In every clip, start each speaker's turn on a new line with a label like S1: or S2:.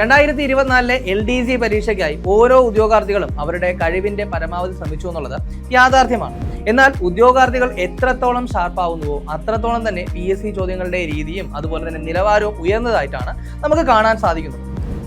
S1: രണ്ടായിരത്തി ഇരുപത്തിനാലിലെ L D C പരീക്ഷയ്ക്കായി ഓരോ ഉദ്യോഗാർത്ഥികളും അവരുടെ കഴിവിന്റെ പരമാവധി ശ്രമിച്ചു എന്നുള്ളത് യാഥാർത്ഥ്യമാണ്. എന്നാൽ ഉദ്യോഗാർത്ഥികൾ എത്രത്തോളം ഷാർപ്പാവുന്നുവോ അത്രത്തോളം തന്നെ പി എസ് സി ചോദ്യങ്ങളുടെ രീതിയും അതുപോലെ തന്നെ നിലവാരവും ഉയർന്നതായിട്ടാണ് നമുക്ക് കാണാൻ സാധിക്കുന്നത്.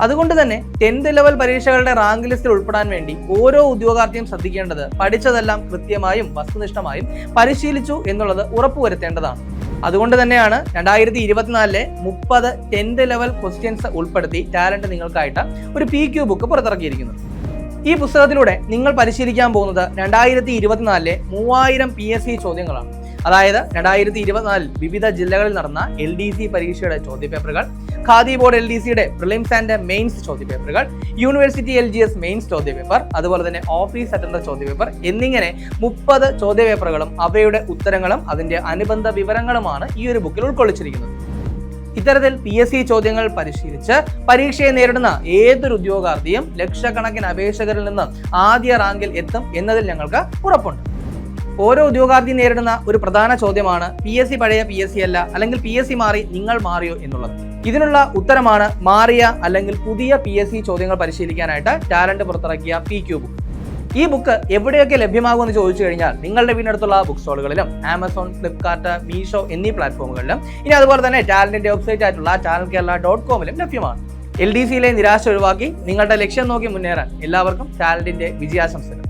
S1: അതുകൊണ്ട് തന്നെ ടെൻത്ത് ലെവൽ പരീക്ഷകളുടെ റാങ്ക് ലിസ്റ്റിൽ ഉൾപ്പെടാൻ വേണ്ടി ഓരോ ഉദ്യോഗാർത്ഥിയും ശ്രദ്ധിക്കേണ്ടത് പഠിച്ചതെല്ലാം കൃത്യമായും വസ്തുനിഷ്ഠമായും പരിശീലിച്ചു എന്നുള്ളത് ഉറപ്പുവരുത്തേണ്ടതാണ്. അതുകൊണ്ട് തന്നെയാണ് രണ്ടായിരത്തി ഇരുപത്തിനാലിലെ മുപ്പത് ടെൻത്ത് ലെവൽ ക്വസ്റ്റ്യൻസ് ഉൾപ്പെടുത്തി ടാലന്റ് നിങ്ങൾക്കായിട്ട് ഒരു പി ക്യൂ ബുക്ക് പുറത്തിറക്കിയിരിക്കുന്നത്. ഈ പുസ്തകത്തിലൂടെ നിങ്ങൾ പരിശീലിക്കാൻ പോകുന്നത് രണ്ടായിരത്തി ഇരുപത്തിനാലിലെ മൂവായിരം പി എസ് സി ചോദ്യങ്ങളാണ്. അതായത് രണ്ടായിരത്തി ഇരുപത്തിനാലിൽ വിവിധ ജില്ലകളിൽ നടന്ന എൽ ഡി സി പരീക്ഷയുടെ ചോദ്യപേപ്പറുകൾ ഖാദി ബോർഡ് എൽ ഡി സിയുടെ prelims and mains ചോദ്യപേപ്പറുകൾ university L G S mains ചോദ്യപേപ്പർ അതുപോലെ തന്നെ ഓഫീസ് അറ്റൻഡർ ചോദ്യപേപ്പർ എന്നിങ്ങനെ മുപ്പത് ചോദ്യപേപ്പറുകളും അവയുടെ ഉത്തരങ്ങളും അതിന്റെ അനുബന്ധ വിവരങ്ങളുമാണ് ഈ ഒരു ബുക്കിൽ ഉൾക്കൊള്ളിച്ചിരിക്കുന്നത്. ഇത്തരത്തിൽ പി എസ് സി ചോദ്യങ്ങൾ പരിശീലിച്ച് പരീക്ഷയെ നേരിടുന്ന ഏതൊരു ഉദ്യോഗാർത്ഥിയും ലക്ഷക്കണക്കിന് അപേക്ഷകരിൽ നിന്ന് ആദ്യ റാങ്കിൽ എത്തും എന്നതിൽ ഞങ്ങൾക്ക് ഉറപ്പുണ്ട്. ഓരോ ഉദ്യോഗാർത്ഥി നേരിടുന്ന ഒരു പ്രധാന ചോദ്യമാണ് പി എസ് സി പഴയ പി എസ് സി അല്ല അല്ലെങ്കിൽ പി എസ് സി മാറി നിങ്ങൾ മാറിയോ എന്നുള്ളത്. ഇതിനുള്ള ഉത്തരമാണ് മാറിയ അല്ലെങ്കിൽ പുതിയ പി എസ് സി ചോദ്യങ്ങൾ പരിശീലിക്കാനായിട്ട് ടാലന്റ് പുറത്തിറക്കിയ പി ക്യൂബ് ഈ ബുക്ക് എവിടെയൊക്കെ ലഭ്യമാകുമെന്ന് ചോദിച്ചു കഴിഞ്ഞാൽ നിങ്ങളുടെ വീടിനടുത്തുള്ള ബുക്ക് സ്റ്റോളുകളിലും ആമസോൺ ഫ്ലിപ്കാർട്ട് മീഷോ എന്നീ പ്ലാറ്റ്ഫോമുകളിലും ഇനി അതുപോലെ തന്നെ ടാലന്റിന്റെ വെബ്സൈറ്റ് ആയിട്ടുള്ള ചാനൽ കേരള ഡോട്ട് കോമിലും ലഭ്യമാണ്. എൽ ഡി സിയിലെ നിരാശ ഒഴിവാക്കി നിങ്ങളുടെ ലക്ഷ്യം നോക്കി മുന്നേറാൻ എല്ലാവർക്കും ടാലന്റിന്റെ വിജയാശംസകൾ.